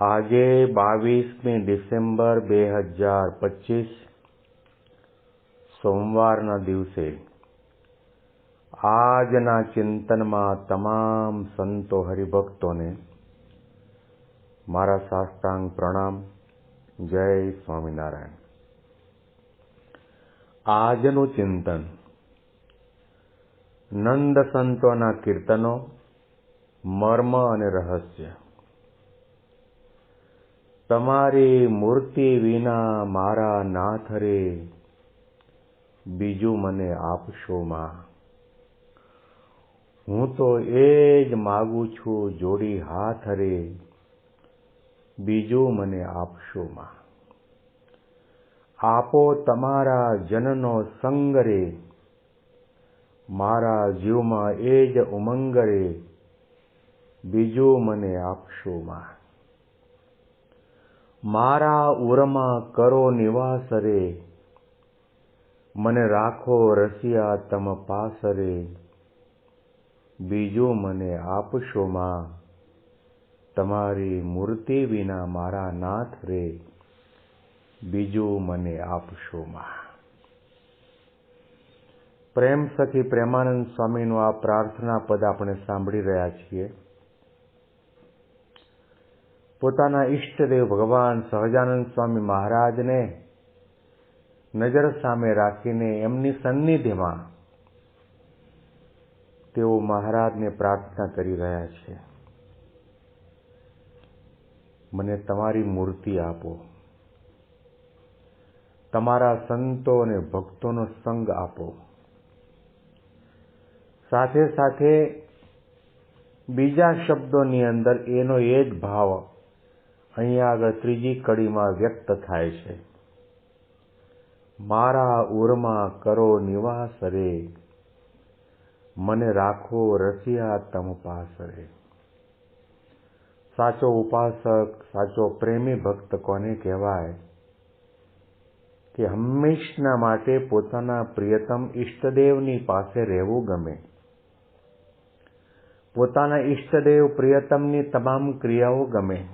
આજે બાવીસમી ડિસેમ્બર બે હજાર પચીસ, સોમવારના દિવસે આજના ચિંતનમાં તમામ સંતો હરિભક્તોને મારા સાષ્ટાંગ પ્રણામ. જય સ્વામિનારાયણ. આજનું ચિંતન નંદ સંતોના કીર્તનો, મર્મ અને રહસ્ય. તમારી મૂર્તિ વિના મારા નાથ રે. બીજું મને આપશો માં. હું તો એ જ માગું છું, જોડી હાથ રે. બીજું મને આપશો માં. આપો તમારા જનનો સંગ રે. મારા જીવમાં એ જ ઉમંગ રે. બીજું મને આપશો માં. મારા ઉરમાં કરો નિવાસ રે મને રાખો રસિયા તમ પાસ રે બીજું મને આપશો માં, તમારી મૂર્તિ વિના મારા નાથ રે, બીજું મને આપશો માં. પ્રેમ સખી પ્રેમાનંદ સ્વામીનું આ પ્રાર્થના પદ આપણે સાંભળી રહ્યા છીએ. પોતાના ઈષ્ટદેવ ભગવાન સહજાનંદ સ્વામી મહારાજને નજર સામે રાખીને એમની સન્નિધિમાં તેઓ મહારાજને પ્રાર્થના કરી રહ્યા છે. મને તમારી મૂર્તિ આપો. તમારા સંતો અને ભક્તોનો સંગ આપો. સાથે સાથે બીજા શબ્દોની અંદર એનો એ જ ભાવ અહીંયા આગળ ત્રીજી કડીમાં વ્યક્ત થાય છે. મારા ઉરમાં કરો નિવાસ રે મને રાખો રસિયા તમ પાસ રે સાચો ઉપાસક, સાચો પ્રેમી ભક્ત કોને કહેવાય? કે હંમેશના માટે પોતાના પ્રિયતમ ઈષ્ટદેવની પાસે રહેવું ગમે. પોતાના ઈષ્ટદેવ પ્રિયતમની તમામ ક્રિયાઓ ગમે.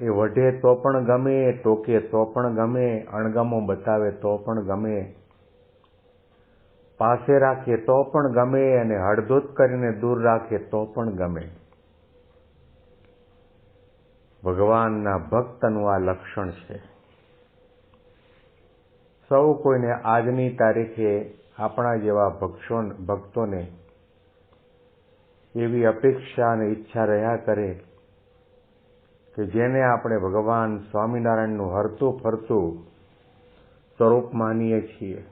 એ વઢે તો પણ ગમે, ટોકે તો પણ ગમે, અણગમો બતાવે તો પણ ગમે. પાસે રાખીએ તો પણ ગમે અને હળધૂત કરીને દૂર રાખે તો પણ ગમે. ભગવાનના ભક્તનું આ લક્ષણ છે. સૌ કોઈને આજની તારીખે આપણા જેવા ભક્ષો, ભક્તોને એવી અપેક્ષા અને ઈચ્છા રહ્યા કરે કે જેને આપણે ભગવાન સ્વામિનારાયણનું હરતું ફરતું સ્વરૂપ માનીએ છીએ.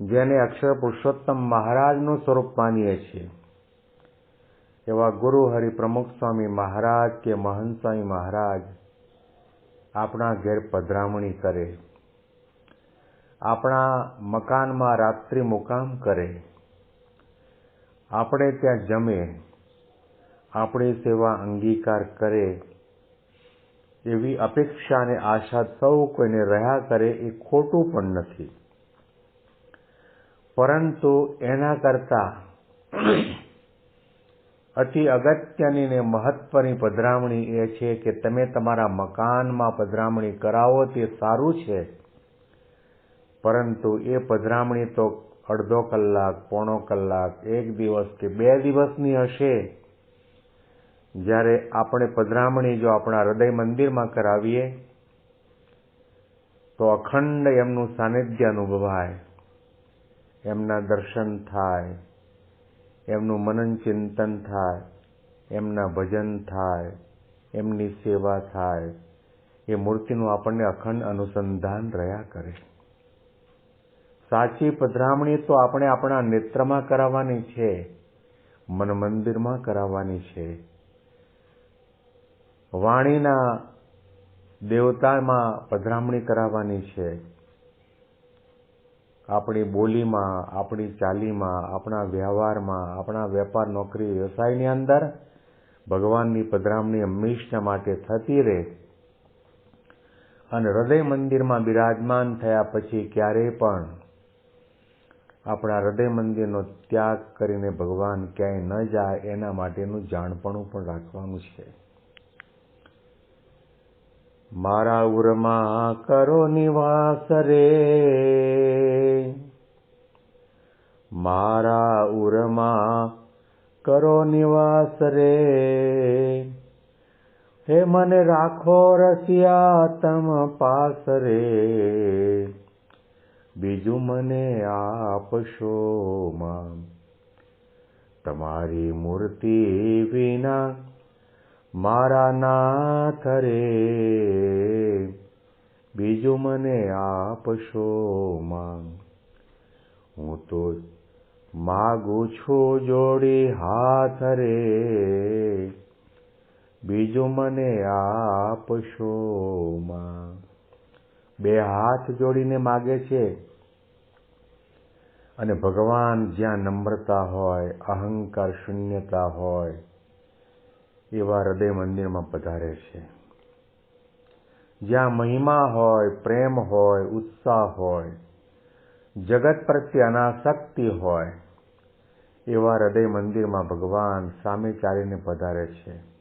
જેને અક્ષર પુરુષોત્તમ મહારાજનું સ્વરૂપ માનીએ છીએ. એવા ગુરુ હરિ પ્રમુખ સ્વામી મહારાજ કે મહંત સ્વામી મહારાજ આપણા ઘેર પધરામણી કરે. આપણા મકાનમાં રાત્રિ મુકામ કરે. આપણે ત્યાં જમે આપણી સેવા અંગીકાર કરે એવી અપેક્ષા અને આશા સૌ કોઈને રહ્યા કરે એ ખોટું પણ નથી. પરંતુ એના કરતા અતિ અગત્યની ને મહત્વની પધરામણી એ છે કે તમે તમારા મકાનમાં પધરામણી કરાવો તે સારું છે. પરંતુ એ પધરામણી તો અડધો કલાક, પોણો કલાક, એક દિવસ કે બે દિવસની હશે. જ્યારે આપણે પધરામણી જો આપણા હૃદય મંદિરમાં કરાવીએ, તો અખંડ એમનું સાનિધ્ય અનુભવાય. એમના દર્શન થાય. એમનું મનન ચિંતન થાય. એમના ભજન થાય. એમની સેવા થાય. એ મૂર્તિનું આપણને અખંડ અનુસંધાન રહ્યા કરે. સાચી પધરામણી તો આપણે આપણા નેત્રમાં કરાવવાની છે. મન મંદિરમાં કરાવવાની છે. વાણીના દેવતામાં પધરામણી કરાવવાની છે. આપણી બોલીમાં, આપણી ચાલીમાં, આપણા વ્યવહારમાં, આપણા વેપાર, નોકરી, વ્યવસાયની અંદર ભગવાનની પધરામણી હંમેશા માટે થતી રહે. અને હૃદય મંદિરમાં બિરાજમાન થયા પછી ક્યારેય પણ આપણા હૃદય મંદિરનો ત્યાગ કરીને ભગવાન ક્યાંય ન જાય એના માટેનું જાણપણું પણ રાખવાનું છે. મારા ઉરમાં કરો નિવાસ રે. મારા ઉરમાં કરો નિવાસ રે. હે મને રાખો રસિયા તમ પાસ રે. બીજું મને આપશો માં. તમારી મૂર્તિ વિના મારા નાથ રે, બીજું મને આપશો માં હું તો માગું છું જોડી હાથ રે, બીજું મને આપશો માં બે હાથ જોડીને માગે છે અને ભગવાન જ્યાં નમ્રતા હોય, અહંકાર શૂન્યતા હોય એવા હૃદય મંદિરમાં પધારે છે. જ્યાં મહિમા હોય, પ્રેમ હોય, ઉત્સાહ હોય, જગત પ્રત્યે અનાસક્તિ હોય, એવા હૃદય મંદિરમાં ભગવાન સામે ચાલીને પધારે છે.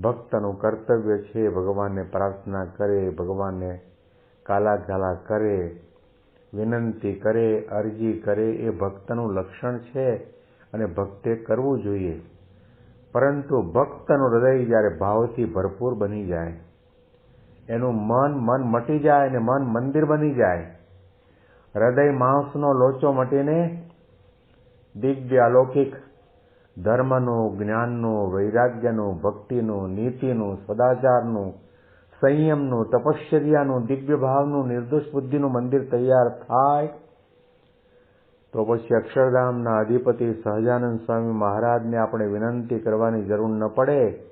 ભક્તનું કર્તવ્ય છે ભગવાનને પ્રાર્થના કરે, ભગવાનને કાલા કાલા કરે, વિનંતી કરે, અરજી કરે, એ ભક્તનું લક્ષણ છે અને ભક્તે કરવું જોઈએ. પરંતુ ભક્તનું હૃદય જ્યારે ભાવથી ભરપૂર બની જાય, એનું મન મન મટી જાય અને મન મંદિર બની જાય, હૃદય માંસનો લોચો મટીને દિવ્ય અલૌકિક ધર્મનું, જ્ઞાનનું, વૈરાગ્યનું, ભક્તિનું, નીતિનું, સદાચારનું, સંયમનું, તપશ્ચર્યાનું, દિવ્ય ભાવનું, નિર્દોષ બુદ્ધિનું મંદિર તૈયાર થાય તો પછી અક્ષરધામના અધિપતિ સહજાનંદ સ્વામી મહારાજને આપણે વિનંતી કરવાની જરૂર ન પડે.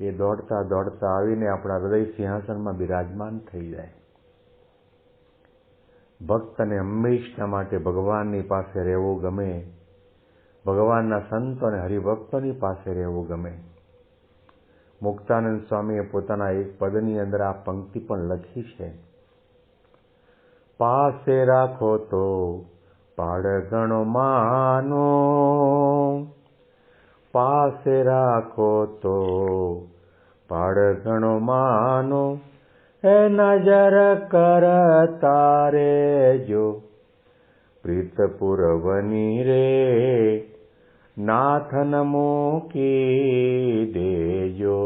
એ દોડતા દોડતા આવીને આપણા હૃદય સિંહાસનમાં બિરાજમાન થઈ જાય. ભક્તને હંમેશના માટે ભગવાનની પાસે રહેવું ગમે. ભગવાનના સંતો અને હરિભક્તોની પાસે રહેવું ગમે. મુક્તાનંદ સ્વામીએ પોતાના એક પદની અંદર આ પંક્તિ પણ લખી છે. પાસે રાખો તો પાડગણો માનો. પાસે રાખો તો પાડગણો માનો. એ નજર કરતા રેજો પ્રીત પુરવની રે, નાથન મૂકી દેજો.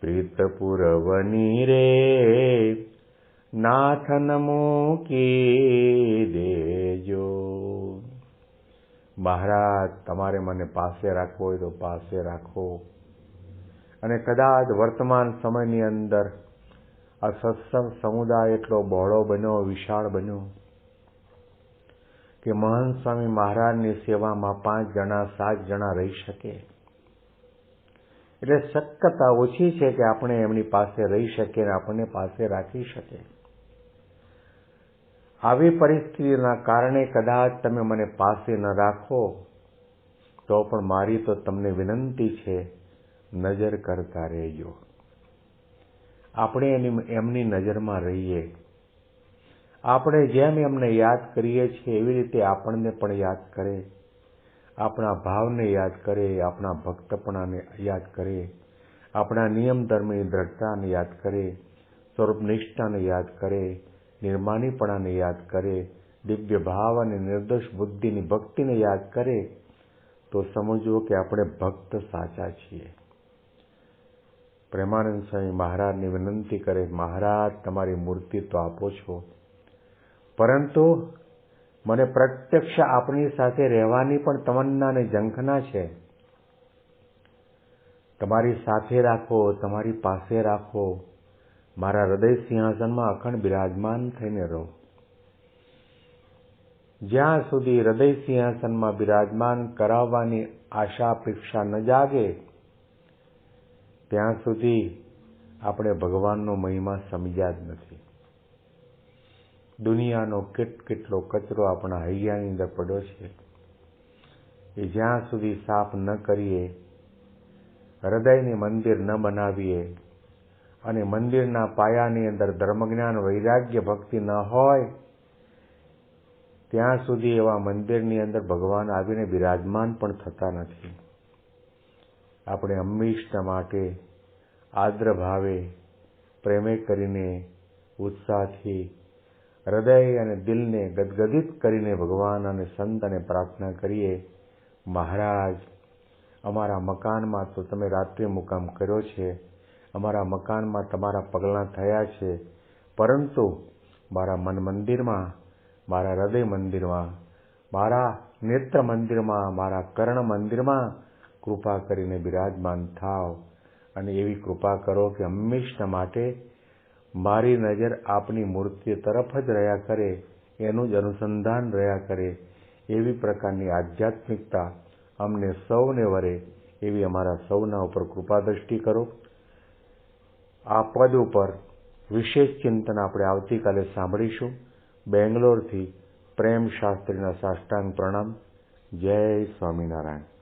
પ્રીત પુરવની રે, નાથન મૂકી મહારાજ તમારે મને પાસે રાખવો હોય તો પાસે રાખો. અને કદાચ વર્તમાન સમયની અંદર આ સત્સંગ સમુદાય એટલો બહોળો બન્યો, વિશાળ બન્યો, કે મહંત સ્વામી મહારાજની સેવામાં પાંચ જણા, સાત જણા રહી શકે. એટલે શક્યતા ઓછી છે કે આપણે એમની પાસે રહી શકીએ અને આપણને પાસે રાખી શકે આવી પરિસ્થિતિના કારણે કદાચ તમે મને પાસે ન રાખો, તો પણ મારી તો તમને વિનંતી છે, નજર કરતા રહેજો. આપણે એની એમની નજરમાં રહીએ. આપણે જેમ એમને યાદ કરીએ છીએ, એવી રીતે આપણને પણ યાદ કરે. આપણા ભાવને યાદ કરે, આપણા ભક્તપણાને યાદ કરે. આપણા નિયમ ધર્મની દ્રઢતાને યાદ કરે. સ્વરૂપ નિષ્ઠાને યાદ કરે. નિર્માણીપણાને યાદ કરે, દિવ્ય ભાવ અને નિર્દોષ બુદ્ધિની ભક્તિને યાદ કરે, તો સમજવો કે આપણે ભક્ત સાચા છીએ. પ્રેમાનંદ સ્વામી મહારાજની વિનંતી કરે, મહારાજ, તમારી મૂર્તિ તો આપો છો. પરંતુ મને પ્રત્યક્ષ આપની સાથે રહેવાની પણ તમન્ના અને ઝંખના છે. તમારી સાથે રાખો, તમારી પાસે રાખો. મારા હૃદય સિંહાસનમાં અખંડ બિરાજમાન થઈને રહો. જ્યાં સુધી હૃદય સિંહાસનમાં બિરાજમાન કરાવવાની આશા, અપેક્ષા ન જાગે, ત્યાં સુધી આપણે ભગવાનનો મહિમા સમજ્યા જ નથી. દુનિયાનો કેટ કેટલો કચરો આપણા હૈયાની અંદર પડ્યો છે એ જ્યાં સુધી સાફ ન કરીએ, હૃદયને મંદિર ન બનાવીએ અને મંદિરના પાયાની અંદર ધર્મજ્ઞાન, વૈરાગ્ય, ભક્તિ ન હોય, ત્યાં સુધી એવા મંદિરની અંદર ભગવાન આવીને બિરાજમાન પણ થતા નથી. આપણે હંમેશના માટે આદ્ર ભાવે પ્રેમે કરીને ઉત્સાહથી હૃદય અને દિલને ગદગદિત કરીને ભગવાન અને સંતને પ્રાર્થના કરીએ, મહારાજ, અમારા મકાનમાં તો તમે રાત્રિ મુકામ કર્યો છે. અમારા મકાનમાં તમારા પગલાં થયા છે. પરંતુ મારા મન મંદિરમાં, મારા હૃદય મંદિરમાં, મારા નેત્ર મંદિરમાં, મારા કર્ણ મંદિરમાં કૃપા કરીને બિરાજમાન થાવ અને એવી કૃપા કરો કે હંમેશના માટે મારી નજર આપની મૂર્તિ તરફ જ રહ્યા કરે, એનું જ અનુસંધાન રહ્યા કરે. એવી પ્રકારની આધ્યાત્મિકતા અમને સૌને વરે. એવી અમારા સૌના ઉપર કૃપા દ્રષ્ટિ કરો. આ પદ ઉપર વિશેષ ચિંતન આપણે આવતીકાલે સાંભળીશું. બેંગ્લોરથી પ્રેમ શાસ્ત્રીના સાષ્ટાંગ પ્રણામ. જય સ્વામિનારાયણ.